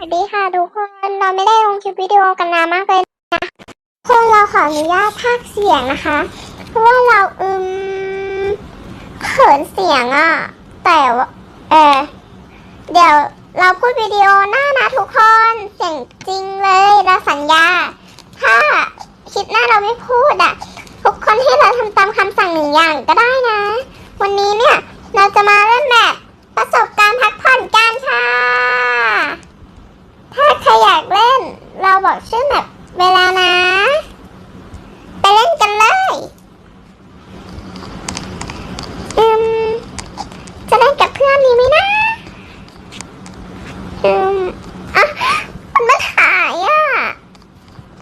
วัสดีค่ะทุกคนเราไม่ได้ลงคลิปวิดีโอกันนานมากเลยนะคนเราขออนุญาตพากเสียงนะคะ เพราะว่าเราอืมเขินเสียงอะแต่ว่าเออเดี๋ยวเราพูดวิดีโอหน้านะทุกคนเสียงจริงเลยเราสัญญา ถ้าคลิปหน้าเราไม่พูดอะทุกคนให้เราทำตามคำสั่งหนึ่งอย่างก็ได้นะ วันนี้เนี่ยเราจะมาเล่นแบบประสบการณ์พักผ่อนกันค่ะ ถ้าใครอยากเล่น เราบอกชื่อแบบเวลานะ ไปเล่นกันเลยอืมจะเล่นกับเพื่อนดีไหมนะ อืมอะมันมาถ่ายอะ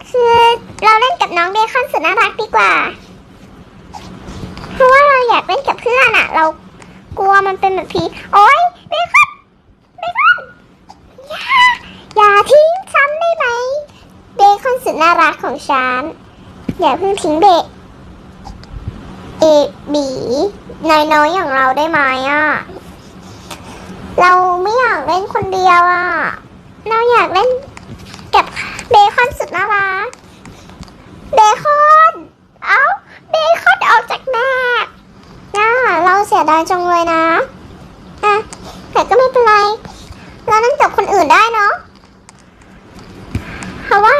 คือเราเล่นกับน้องเบคอนสุดน่ารักดีกว่า เพราะว่าเราอยากเล่นกับเพื่อนอะ เรากลัวมันเป็นแบบผีโอ๊ยเบคอนเบคอนอย่าอย่าทิ้งฉันได้ไหม เบคอนสุดน่ารักของฉัน อย่าเพิ่งทิ้งเบะเอบี น้อยอย่างเราได้ไหมอะ เราไม่อยากเล่นคนเดียวอะ เราอยากเล่นกับเบคอนสุดน่ารักเบคอน เอ้า เบคอนออกจากแม่น่าเราเสียดายจังเลยนะ แต่ก็ไม่เป็นไร เราเล่นกับคนอื่นได้เนาะ เพราะว่า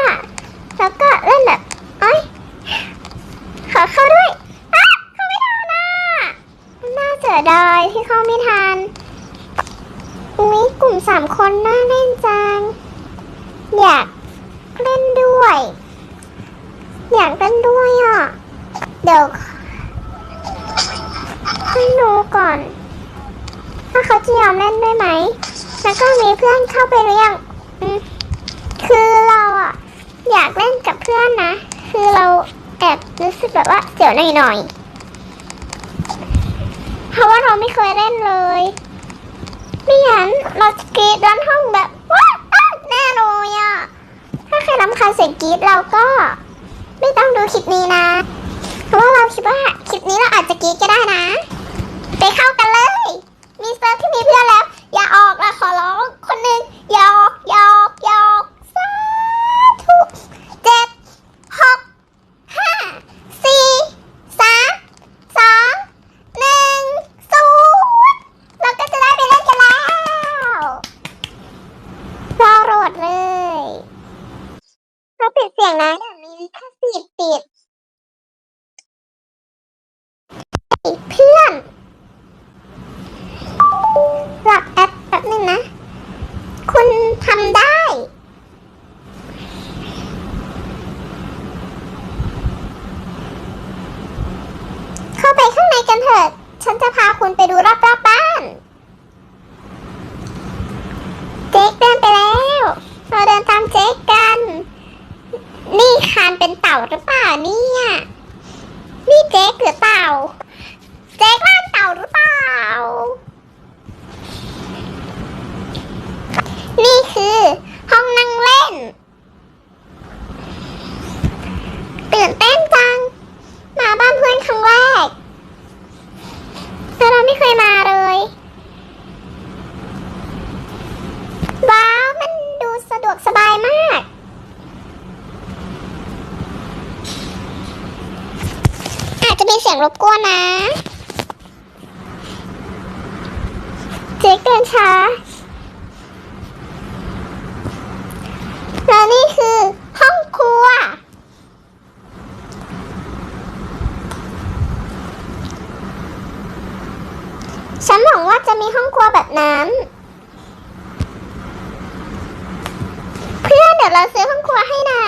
เราก็เล่นแบบเอ้ย ขอเข้าด้วยอะเข้าไม่ทันอะน่าเสียดายที่เข้าไม่ทัน อุ้ยกลุ่มสามคนน่าเล่นจัง อยากเล่นด้วย อยากเล่นด้วยอะ เดี๋ยวให้ดูก่อน ถ้าเขาจะยอมเล่นด้วยไหม แล้วก็มีเพื่อนเข้าไปหรือยังอืมคือเราอะ อยากเล่นกับเพื่อนนะ คือเราแอบรู้สึกแบบว่าเสียวหน่อยๆ เราไม่เคยเล่นเลยไม่งั้นเราจะกรีดร้านห้องแบบว้าวอ้าวแน่เลยอะถ้าใครรำคาญเสียงกรีดเราก็ ไม่ต้องดูคลิปนี้นะ เพราะว่าเราคิดว่าคลิปนี้เราอาจจะกรีดก็ได้นะ ไปเข้ากันเลย มีเซิร์ฟที่มีเพื่อนแล้ว อย่าออกละขอร้องคนหนึ่งอย่าออกอย่าออกอย่าออกสาธุเจ็ดหกห้าสี่สามสองหนึ่งศูนย์เราก็จะได้ไปเล่นกันแล้วรอโหลดเลย เรางนะเดี๋ยวนี้ถ้าสิบปิดเพื่อนหลักแอปแป๊บนึงนะ คุณทำได้ เข้าไปข้างในกันเถิด ฉันจะพาคุณไปดูรอบๆบบ้าน เจ๊กเดินไปแล้ว เราเดินตามเจ๊กกัน นี่คานเป็นเต่าหรือเปล่าเนี่ยนี่เจ๊กหรือเต่า เจ๊กล่านเต่าหรือเปล่า นี่คือห้องนั่งเล่น ตื่นเต้นจัง มาบ้านเพื่อนครั้งแรก แต่ เราไม่เคยมาเลย ว้าว มันดูสะดวกสบายมาก อาจจะมีเสียงรบกวนนะ เจ๊กเดินช้า และนี่คือห้องครัว ฉันหวังว่าจะมีห้องครัวแบบนั้น เพื่อนเดี๋ยวเราซื้อห้องครัวให้นะ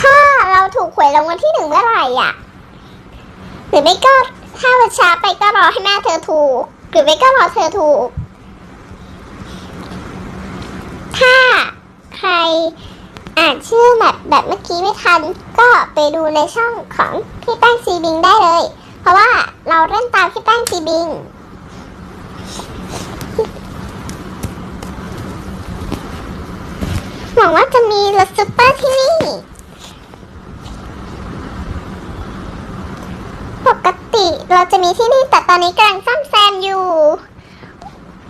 ถ้าเราถูกหวย รางวัลที่หนึ่งเมื่อไหร่อะ หรือไม่ก็ถ้าวันช้าไปก็รอให้แม่เธอถูก หรือไม่ก็รอเธอถูก ถ้าใครอ่านชื่อแบบแบบเมื่อกี้ไม่ทัน ก็ไปดูในช่องของพี่แป้งซีบิงได้เลย เพราะว่าเราเล่นตามพี่แป้งซีบิงหวังว่าจะมีรถซุปเปอร์ที่นี่ กติเราจะมีที่นี่แต่ตอนนี้กำลังซ่อมแซมอยู่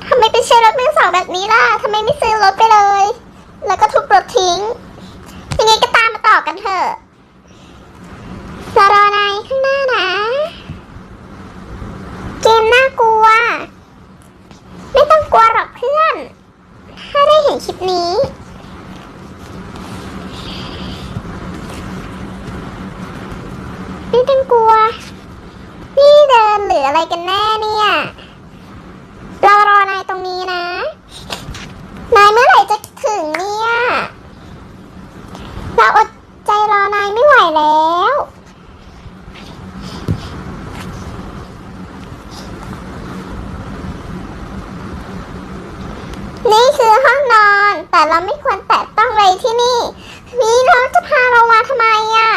ทำไมไปใช้รถมือสองแบบนี้ล่ะทำไมไม่ซื้อรถไปเลย แล้วก็ทุบรถทิ้ง ยังไงก็ตามมาต่อกันเถอะซาร่า ไม่ควรแตะต้องเลยที่นี่นี่เราจะพาเรามาทำไมอะ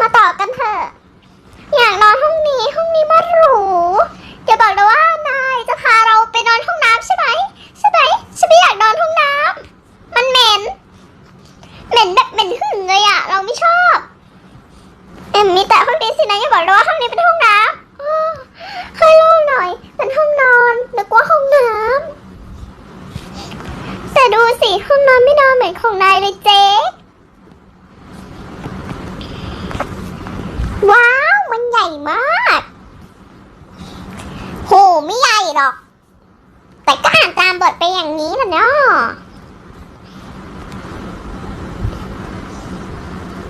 มาต่อกันเถอะ อยากนอนห้องนี้ห้องนี้มันหรูอย่าบอกนะว่านายจะพาเราไปนอนห้องน้ำใช่ไหมใช่ไหมฉันไม่อยากนอนห้องน้ำมันเหม็น เหม็นแบบเหม็นหึ่งเลยอะเราไม่ชอบเอ็มมีแต่ห้องนี้สินะอย่าบอกนะว่าห้องนี้เป็นห้องน้ำอ้อให้โล่งหน่อย เป็นห้องนอนนึกว่าห้องน้ำ แต่ดูสิห้องนอนไม่นอนเหมือนของนายเลยเจ๊ว้าว มันใหญ่มากโหไม่ใหญ่หรอก แต่ก็อ่านตามบทไปอย่างนี้แหละเนาะ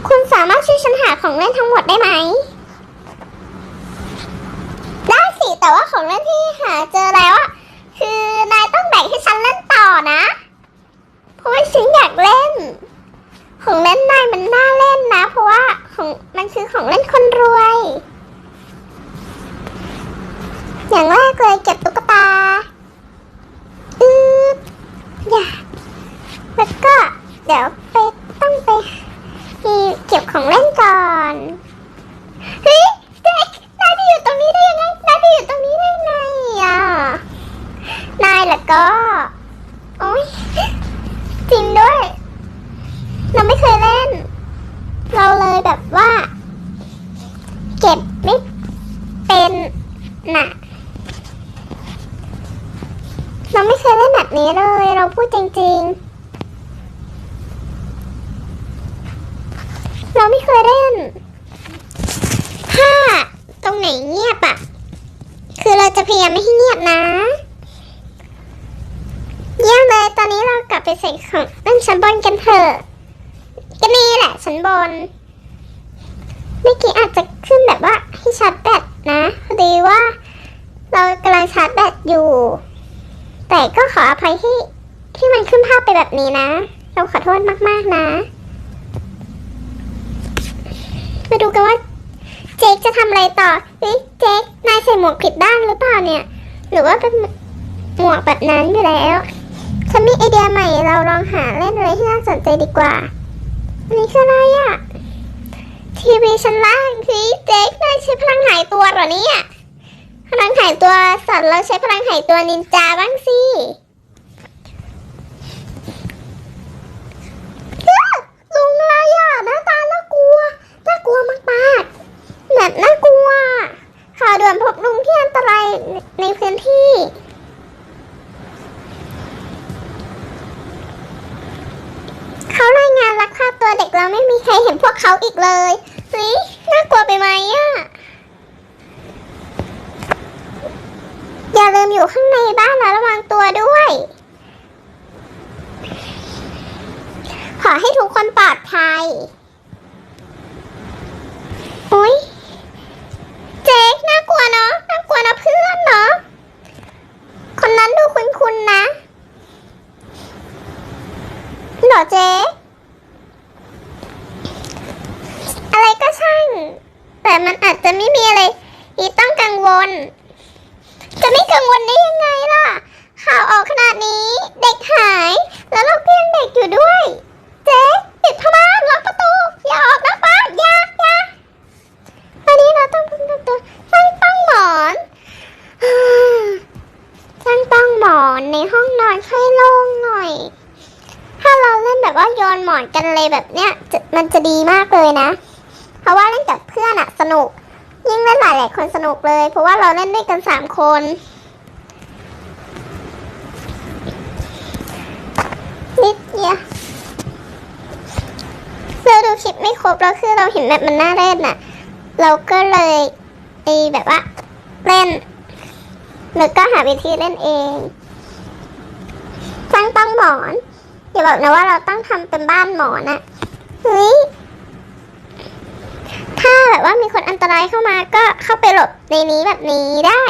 คุณสามารถช่วยฉันหาของเล่นทั้งหมดได้ไหม ได้สิ แต่ว่าของเล่นที่หาเจอแล้วอะคือนายต้องแบ่งให้ฉันเล่นต่อนะ เพราะว่าฉันอยากเล่น ของเล่นนายมันน่าเล่นนะ เพราะว่าของมันคือของเล่นคนรวย อย่างแรกเลยเก็บตุ๊กตา อืออย่าแล้วก็เดี๋ยวไปต้องไป ที่เก็บของเล่นก่อน เฮ้ยเด็กนายไปอยู่ตรงนี้ได้ยังไง นายไปอยู่ตรงนี้ได้ไงอะ นายแล้วก็โอ๊ยจริงด้วย เราไม่เคยเล่น เราเลยแบบว่า เก็บไม่เป็นน่ะ เราไม่เคยเล่นแบบนี้เลย เราพูดจริง ๆ เราไม่เคยเล่น ถ้าตรงไหนเงียบอะ คือเราจะพยายามไม่ให้เงียบนะ เยี่ยมเลย ตอนนี้เรากลับไปใส่ของเล่นชั้นบนกันเถอะ ก็นี่แหละชั้นบนเมื่อกี้อาจจะขึ้นแบบว่าให้ชาร์จแบตนะ พอดีว่า เรากำลังชาร์จแบตอยู่ แต่ก็ขออภัยที่ที่มันขึ้นภาพไปแบบนี้นะ เราขอโทษมากๆนะ มาดูกันว่าเจคจะทำอะไรต่อเฮ้ยเจคนายใส่หมวกผิดด้านหรือเปล่าเนี่ย หรือว่าเป็นหมวกแบบนั้นอยู่แล้ว นมีไอเดียใหม่เราลองหาเล่นอะไรที่น่าสนใจดีกว่า อันนี้คืออะไรอะทีวีชั้นล่างเฮ้ยเจคนายใช้พลังหายตัวเหรอเนี่ยพลังหายตัวสัตว์เราใช้พลังหายตัวนินจาบ้างสิลุงอะไรอะหน้าตาน่ากลัวน่ากลัวมากๆแบบน่ากลัวข่าวด่วนพบลุงที่อันตรายในพื้นที่าพตัวเด็กแล้วไม่มีใครเห็นพวกเขาอีกเลยเฮ้ยน่ากลัวไปไหมอะ อย่าลืมอยู่ข้างในบ้านแล้วระวังตัวด้วย ขอให้ทุกคนปลอดภัยอุ้ยเจ๊กน่ากลัวเนาะน่ากลัวนะเพื่อนเนาะคนนั้นดูคุ้นๆนะหรอเจ๊ ก็ช่าง แต่มันอาจจะไม่มีอะไรที่ต้องกังวล จะไม่กังวลได้ยังไงล่ะ ข่าวออกขนาดนี้เด็กหาย แล้วเราก็ยังเด็กอยู่ด้วย เจ๊ปิดผ้าม่านล็อกประตู อย่าออกนอกบ้าอย่าอย่าวันนี้เราต้องพึ่งตัวสร้างตั้งหมอนสร้างตั้งหมอนในห้องนอนค่อยโล่งหน่อยถ้าเราเล่นแบบว่าโยนหมอนกันเลยแบบเนี้ย มันจะดีมากเลยนะ เพราะว่าเล่นกับเพื่อนอะสนุก ยิ่งเล่นหลายๆคนสนุกเลย เพราะว่าเราเล่นด้วยกันสามคนนิดเดียวเราดูคลิปไม่ครบแล้วคือเราเห็นแบบมันน่าเล่นน่ะเราก็เลยไอแบบว่าเล่นแล้วก็หาวิธีเล่นเองสร้งต้องหมอนอย่าบอกนะว่าเราต้องทำเป็นบ้านหมอนอะเฮ้ย แบบว่ามีคนอันตรายเข้ามาก็เข้าไปหลบในนี้แบบนี้ได้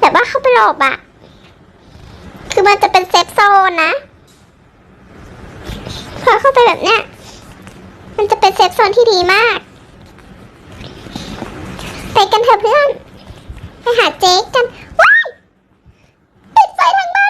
แบบว่าเข้าไปหลบอะคือมันจะเป็นเซฟโซนนะ พอเข้าไปแบบเนี้ย มันจะเป็นเซฟโซนที่ดีมากไปกันเถอะเพื่อน ไปหาเจ๊กัน ว้ายปิดไฟทางบ้าน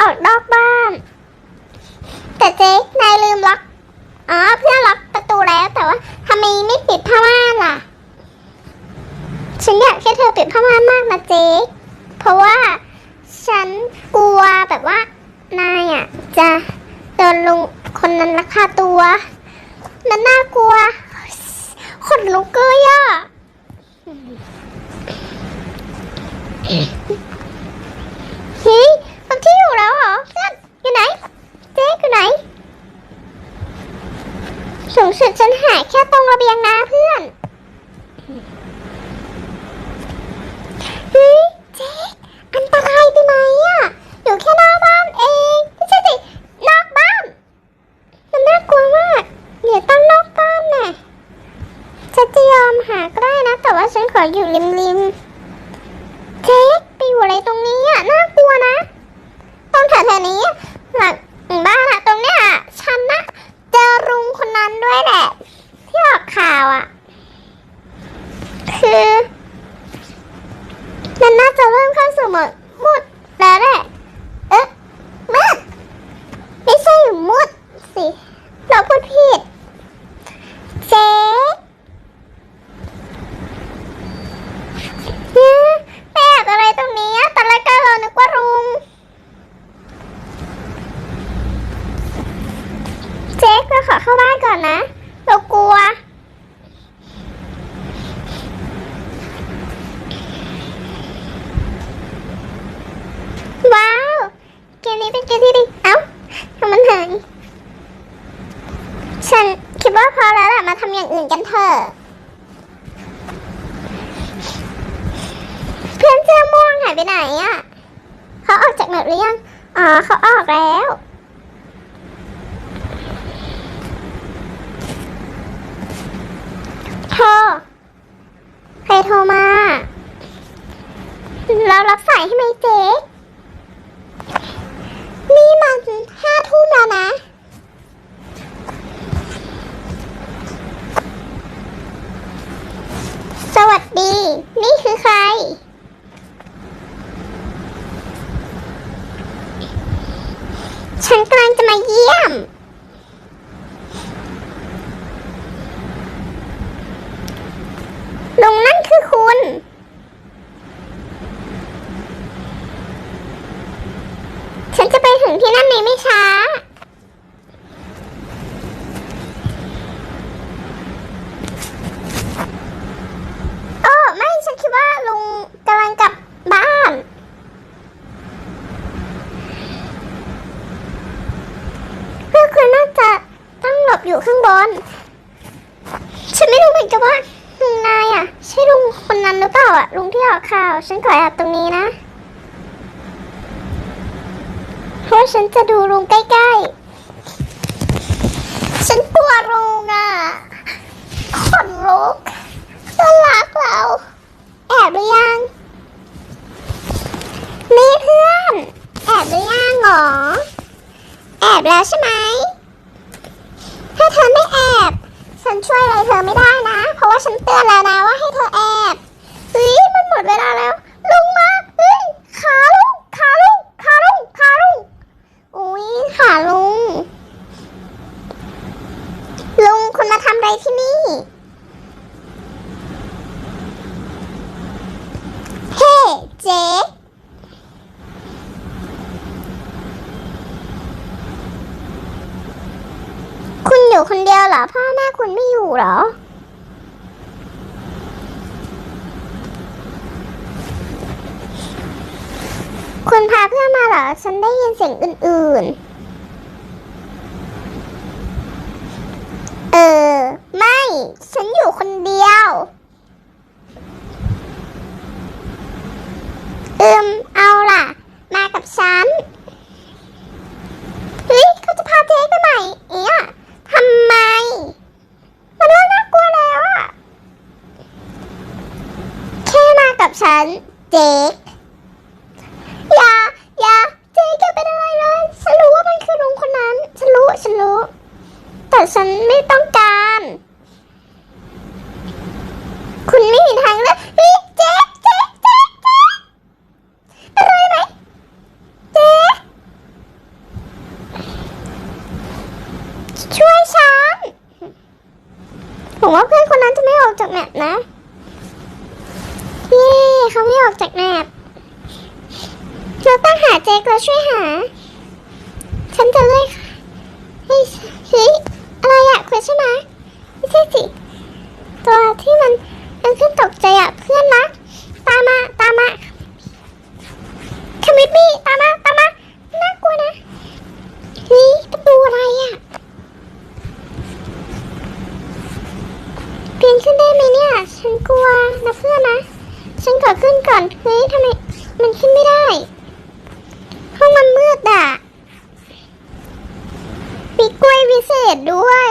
ออกนอกบ้าน แต่เจ๊นายลืมล็อก อ๋อ เพื่อล็อกประตูแล้วแต่ว่าทำไมไม่ปิดผ้าม่านล่ะ ฉันอยากให้เธอปิดผ้าม่านมากนะเจ๊เพราะว่าฉันกลัวแบบว่านายอะจะโดนลุงคนนั้นลักพาตัว มันน่ากลัวคนลุกเกยอะเฮ้ ที่อยู่แล้วเหรอเพื่อนอยู่ไหน เจ๊อยู่ไหน สูงสุดฉันหายแค่ตรงระเบียงนะเพื่อนเฮ้ยเจ๊อันตรายไปไหมอะอยู่แค่หน้าบ้านเองไม่ใช่สินอกบ้าน มันน่ากลัวมากเดี๋ยวตั้งนอกบ้านแน่ฉันจะยอมหาใกล้นะ แต่ว่าฉันขออยู่ริม ให้ไหมเจ๊ คนฉันไม่รู้เหมือนกันว่าลุงนายอะ ใช่ลุงคนนั้นหรือเปล่าอะลุงที่ออกข่าว ฉันขอแอบตรงนี้นะเพราะฉันจะดูลุงใกล้ๆ ฉันกลัวลุงอะขนลุกน่ารักเราแอบหรือยังนี่เพื่อน แอบหรือยังหรอแอบแล้วใช่ไหมถ้าเธอันช่วยอะไรเธอไม่ได้นะ เพราะว่าฉันเตือนแล้วนะว่าให้เธอแอบเฮ้ยมันหมดเวลาแล้ว ลุงมาเฮ้ยขาลุงขาลุงขาลุงขาลุงอุ้ยขาลุง ลุงคุณมาทำอะไรที่นี่ เฮ้เจ๊ คุณไม่อยู่เหรอ คุณพาเพื่อนมาเหรอ ฉันได้ยินเสียงอื่น ๆ เออ ไม่ ฉันอยู่คนเดียวเอิมเอาล่ะ มากับฉัน เฮ้ย เขาจะพาเจ๊ไปไหนเอ๊ะทำไม มันเริ่มน่ากลัวแล้วอะแค่มาันเจ๊กอย่าอย่าเจ๊กอย่าเป็นอะไรเลยฉันรู้ว่ามันคือลุงคนนั้น ฉันรู้ฉันรู้ แต่ฉันไม่ต้องการ คุณไม่มีทางเลือกเฮ้ยเจ๊กเจ๊กเจ๊กเจ๊กเป็นไรไหมเจ๊กช่วยฉันผมว่าเพื่อนคนนั้นจะไม่ออกจากแมปนะ เขาไม่ออกจากแมปเราต้องหาเจ๊กเราช่วยหา ฉันจะเลยค่ะเฮ้ยเฮ้ยอะไรอะคุณใช่ไหมไม่ใช่สิตัวที่มันมันขึ้นตกใจอะตามมาตามมาคมิดมี่ตามมาตามมาน่ากลัวนะเฮ้ยประตูอะไรอะปีนขึ้นได้ไหมเนี่ย ฉันกลัวนะเพื่อนนะ ฉันขอขึ้นก่อนเฮ้ยทำไมมันขึ้นไม่ได้ห้องมันมืดอะ มีกล้วยวิเศษด้วย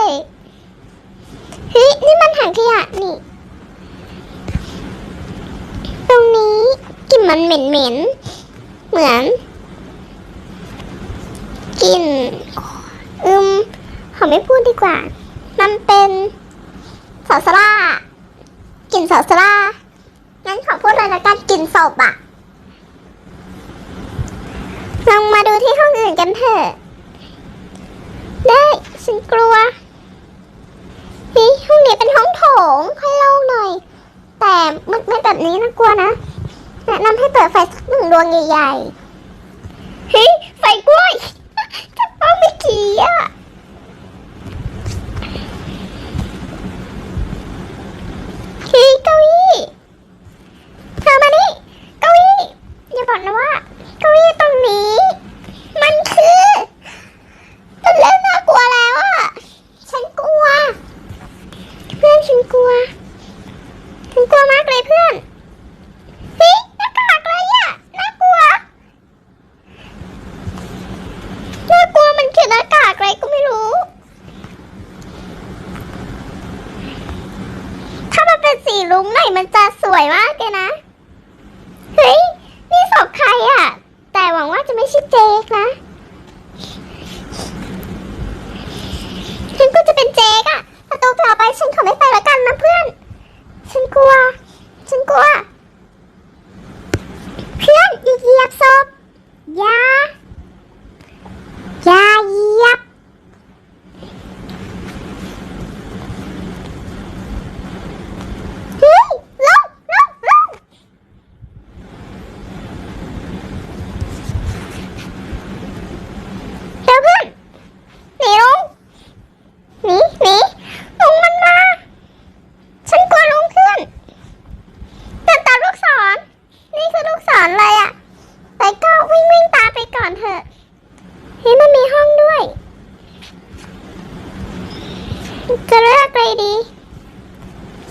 เฮ้ยนี่มันถังขยะนี่ ตรงนี้กลิ่นมันเหม็นเหม็นเหมือนกลิ่นอืมขอไม่พูดดีกว่า มันเป็นสาสลากลิ่นสาสลางั้นขอพูดเลยละกันกลิ่นศพอะลองมาดูที่ห้องอื่นกันเถอะ ได้ ฉันกลัวเฮ้ยห้องนี้เป็นห้องโถงค่อยโล่งหน่อย แต่มืดไม่แบบนี้นะกลัวนะ แนะนำให้เปิดไฟสักหนึ่งดวงใหญ่ๆ เฮ้ย ไฟกล้วยจะต้องไม่ขี่อะเฮ้ยเก้าอี้เธอมานี่เก้าอี้อย่าบอกนะว่าเก้าอี้ตรงนี้ มันคือมันเริ่มน่ากลัวแล้วอะ ฉันกลัว เพื่อนฉันกลัว ฉันกลัวมากเลยเพื่อนเฮ้ยหน้ากากเลยอะน่ากลัว น่ากลัวมันคือหน้ากากอะไรก็ไม่รู้ ถ้ามันเป็นสีลุ้งหน่อยมันจะสวยมากเลยนะ เฮ้ย นี่ศพใครอะแต่หวังว่าจะไม่ใช่เจคนะฉันก็จะเป็นเจคอะประตูต่อไปฉันขอไม่ไปแล้วกันนะเพื่อน ฉันกลัว ฉันกลัว เพื่อนอย่าเหยียบศพอย่าอย่าเหยียบ เฮ้ยลงลงลงเดี๋ยวเพื่อนหนีลงหนีหนีลงมันมา ฉันกลัวลุงเพื่อนเดินตามลูกศร นี่คือลูกศรอะไรอะ่ะ แต่ก็วิ่งวิ่งตามไปก่อนเถอะ เฮ้ยมันมีห้องด้วย จะเลือกอะไรดี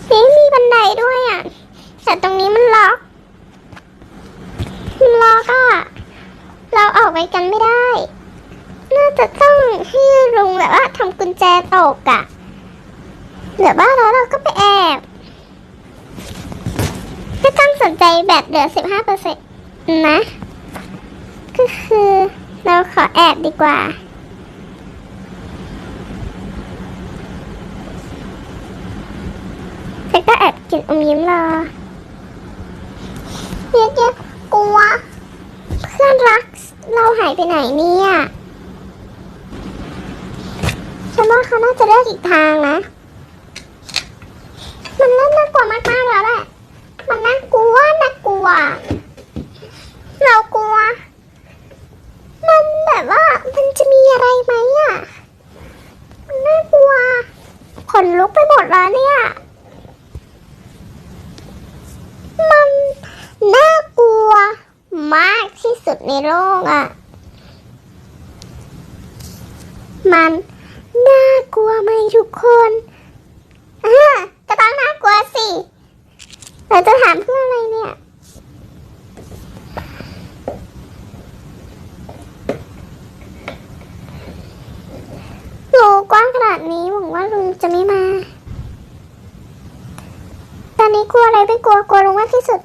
เฮ้ยมีบันไดด้วยอะ่ะ แต่ตรงนี้มันล็อก มันล็อกอะ่ะ เราออกไปกันไม่ได้ น่าจะต้องให้ลุงแบบว่าทำกุญแจตกอะ่ะ เหลือบ้านแล้วเราก็ไปแอบ ไม่ต้องสนใจแบตเหลือสิบห้าเปอร์เซ็นต์นะ ก็คือเราขอแอบดี กว่าแต่ก็แอบกินอมยิ้มรอเดี๋ยเดี๋ยวกลัว เพื่อนรักเราหายไปไหนเนี่ยฉันว่าเขาน่าจะเลือกอีกทางนะ มันน่ากลัวมากๆแล้วแหละ มันน่ากลัวน่ากลัว แบบว่ามันจะมีอะไรไหมอะมันน่ากลัวขนลุกไปหมดแล้วเนี่ย มันน่ากลัวมากที่สุดในโลกอะ มันน่ากลัวไหมทุกคนอะก็ต้องน่ากลัวสิ เราจะถามเพื่ออะไรเนี่ย กว้างขนาดนี้หวังว่าลุงจะไม่มา ตอนนี้กลัวอะไรไม่กลัวกลัวลุงมากที่สุด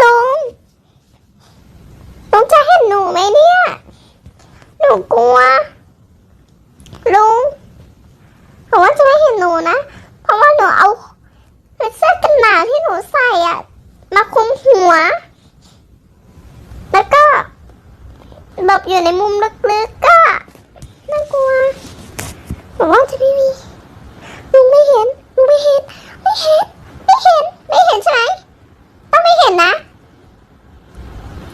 ลุงลุงจะเห็นหนูไหมเนี่ย หนูกลัว ลุงผมว่าจะไม่เห็นหนูนะ เพราะว่าหนูเอาเสื้อกันหนาวที่หนูใส่อะมาคลุมหัว แล้วก็หลบอยู่ในมุมลึกๆก็ ผมว่าจะไม่มี ลุงไม่เห็น ลุงไม่เห็น ไม่เห็น ไม่เห็น ไม่เห็นใช่ไหมต้องไม่เห็นนะ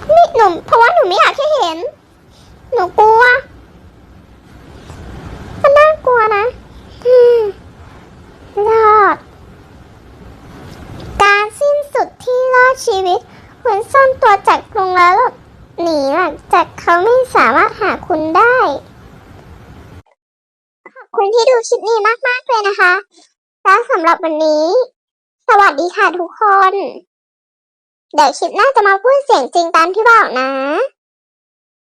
นี่หนูเพราะว่าหนูไม่อยากให้เห็น หนูกลัว มันน่ากลัวนะอืมรอด การสิ้นสุดที่รอดชีวิตคุณซ่อนตัวจากกรงแล้วหลบหนีหลังจากเขาไม่สามารถหาคุณได้ ขอบคุณที่ดูคลิปนี้มาก ๆ เลยนะคะ แล้วสำหรับ วันนี้ สวัสดีค่ะทุกคน เดี๋ยวคลิปหน้าจะมาพูดเสียงจริงตามที่บอกนะ